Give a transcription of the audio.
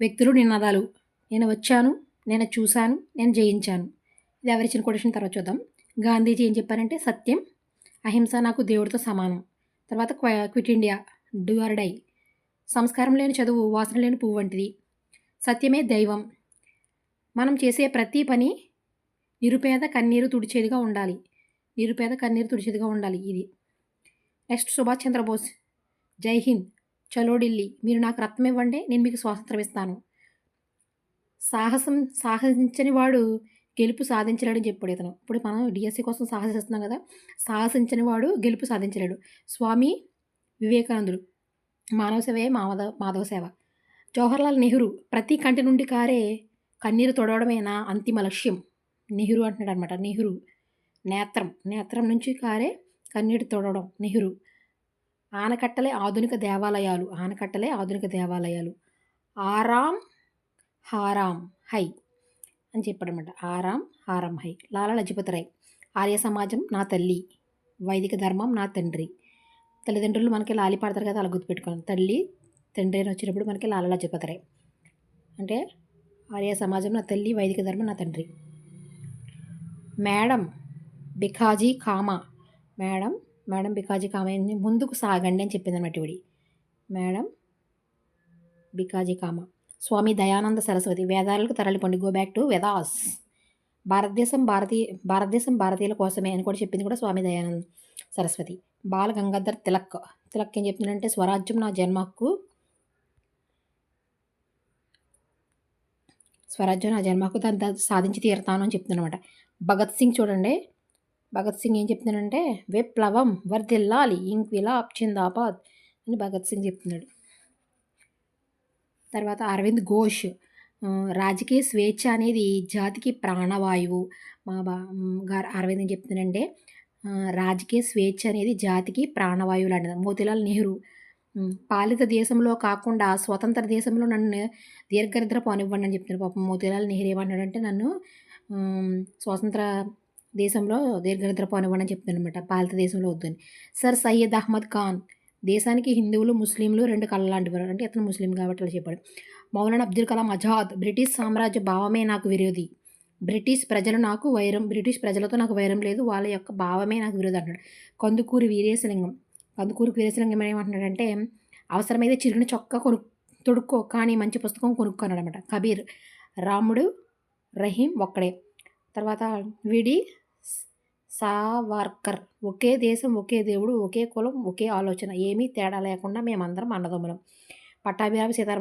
వ్యక్తులు నినాదాలు. నేను వచ్చాను నేను చూశాను నేను జయించాను. ఇది ఎవరిచిన కొటేషన్ తర్వాత చూద్దాం. గాంధీజీ ఏం చెప్పారంటే సత్యం అహింస నాకు దేవుడితో సమానం. తర్వాత quit India do or die. సంస్కారం లేని చదువు వాసన లేని పువ్వు వంటిది. సత్యమే దైవం. మనం చేసే ప్రతి పని నిరుపేద కన్నీరు తుడిచేదిగా ఉండాలి. నిరుపేద కన్నీరు తుడిచేదిగా ఉండాలి ఇది. నెక్స్ట్ సుభాష్ చంద్రబోస్. జై హింద్. చలో ఢిల్లీ మీరు నాకు రత్నం ఇవ్వండి నేను మీకు స్వాతంత్రం ఇస్తాను. సాహసం సాహసించని వాడు గెలుపు సాధించలేడని చెప్పాడు ఇతను. ఇప్పుడు మనం డిఎస్సి కోసం సాహసిస్తున్నాం కదా సాహసించని వాడు గెలుపు సాధించలేడు. స్వామి వివేకానందుడు మానవ సేవే మాధవ మాధవ సేవ. జవహర్లాల్ నెహ్రూ ప్రతి కంటి నుండి కారే కన్నీరు తొడవడమే నా అంతిమ లక్ష్యం? నెహ్రూ అంటున్నాడు అనమాట నెహ్రూ. నేత్రం నేత్రం నుంచి కారే కన్నీరు తొడవడం నెహ్రూ. ఆనకట్టలే ఆధునిక దేవాలయాలు. ఆనకట్టలే ఆధునిక దేవాలయాలు. ఆరాం హారాం హై అని చెప్పాడనమాట ఆరాం హారం హై. లాలా లజపతి రాయ్. ఆర్య సమాజం నా తల్లి. వైదిక ధర్మం నా తండ్రి. తల్లిదండ్రులు మనకి లాలి పాడతారు కదా అలా గుర్తుపెట్టుకోండి. తల్లి తండ్రి అని వచ్చినప్పుడు మనకి లాలా లజపతి రాయ్. అంటే ఆర్య సమాజం నా తల్లి వైదిక ధర్మం నా తండ్రి. Madam Bhikaji Cama. Madam madam Bikaji కామని ముందుకు సాగండి అని చెప్పింది అనమాట ఇవిడి. మేడం బికాజీ కామ. స్వామి దయానంద సరస్వతి వేదాలకు తరలిపండి. గో బ్యాక్ టు వేదాస్ భారతదేశం భారతీయ భారతదేశం భారతీయుల కోసమే అని కూడా చెప్పింది కూడా స్వామి దయానంద సరస్వతి. బాల గంగాధర్ తిలక్. తిలక్ ఏం చెప్తున్నాడంటే స్వరాజ్యం నా జన్మకు స్వరాజ్యం నా జన్మకు దాన్ని సాధించి తీరుతాను అని చెప్తున్నమాట భగత్ సింగ్ చూడండి. భగత్ సింగ్ ఏం చెప్తున్నాడంటే విప్లవం వర్దిల్లాలి ఇంక్ విలాప్ చిందాబాద్ అని భగత్ సింగ్ చెప్తున్నాడు. తర్వాత అరవింద్ ఘోష్ రాజకీయ స్వేచ్ఛ అనేది జాతికి ప్రాణవాయువు. మా బా గారు అరవింద్ ఏం చెప్తున్నాడంటే రాజకీయ స్వేచ్ఛ అనేది జాతికి ప్రాణవాయువు లాంటిది. మోతిలాల్ నెహ్రూ పాలిత దేశంలో కాకుండా స్వతంత్ర దేశంలో నన్ను దీర్ఘనిద్ర పోనివ్వండి అని చెప్తున్నారు పాపం మోతిలాల్ నెహ్రూ ఏమన్నాడంటే నన్ను స్వతంత్ర దేశంలో దీర్ఘనిద్ర పోనివ్వండి అని చెప్తుందనమాట పాలిత దేశంలో వద్దని. సర్ సయ్యద్ అహ్మద్ ఖాన్ దేశానికి హిందువులు ముస్లింలు రెండు కళ్ళ లాంటివారు అంటే ఇతను ముస్లిం కాబట్టి అలా చెప్పాడు. మౌలానా అబ్దుల్ కలాం ఆజాద్ బ్రిటిష్ సామ్రాజ్య భావమే నాకు విరోధి. బ్రిటిష్ ప్రజలు నాకు వైరం బ్రిటిష్ ప్రజలతో నాకు వైరం లేదు. వాళ్ళ యొక్క భావమే నాకు విరోధి అంటాడు కందుకూరి వీరేశలింగం. కందుకూరి వీరేశలింగం ఏమంటున్నాడంటే అవసరమైతే చిరిగిన చొక్కా కొను తొడుక్కో కానీ మంచి పుస్తకం కొనుక్కున్నాడు అనమాట కబీర్ రాముడు రహీం ఒక్కడే. తర్వాత వీడి సావర్కర్. ఒకే దేశం ఒకే దేవుడు ఒకే కులం ఒకే ఆలోచన. ఏమీ తేడా లేకుండా మేమందరం అన్నదమ్ములం. పట్టాభిరామ సీతారామ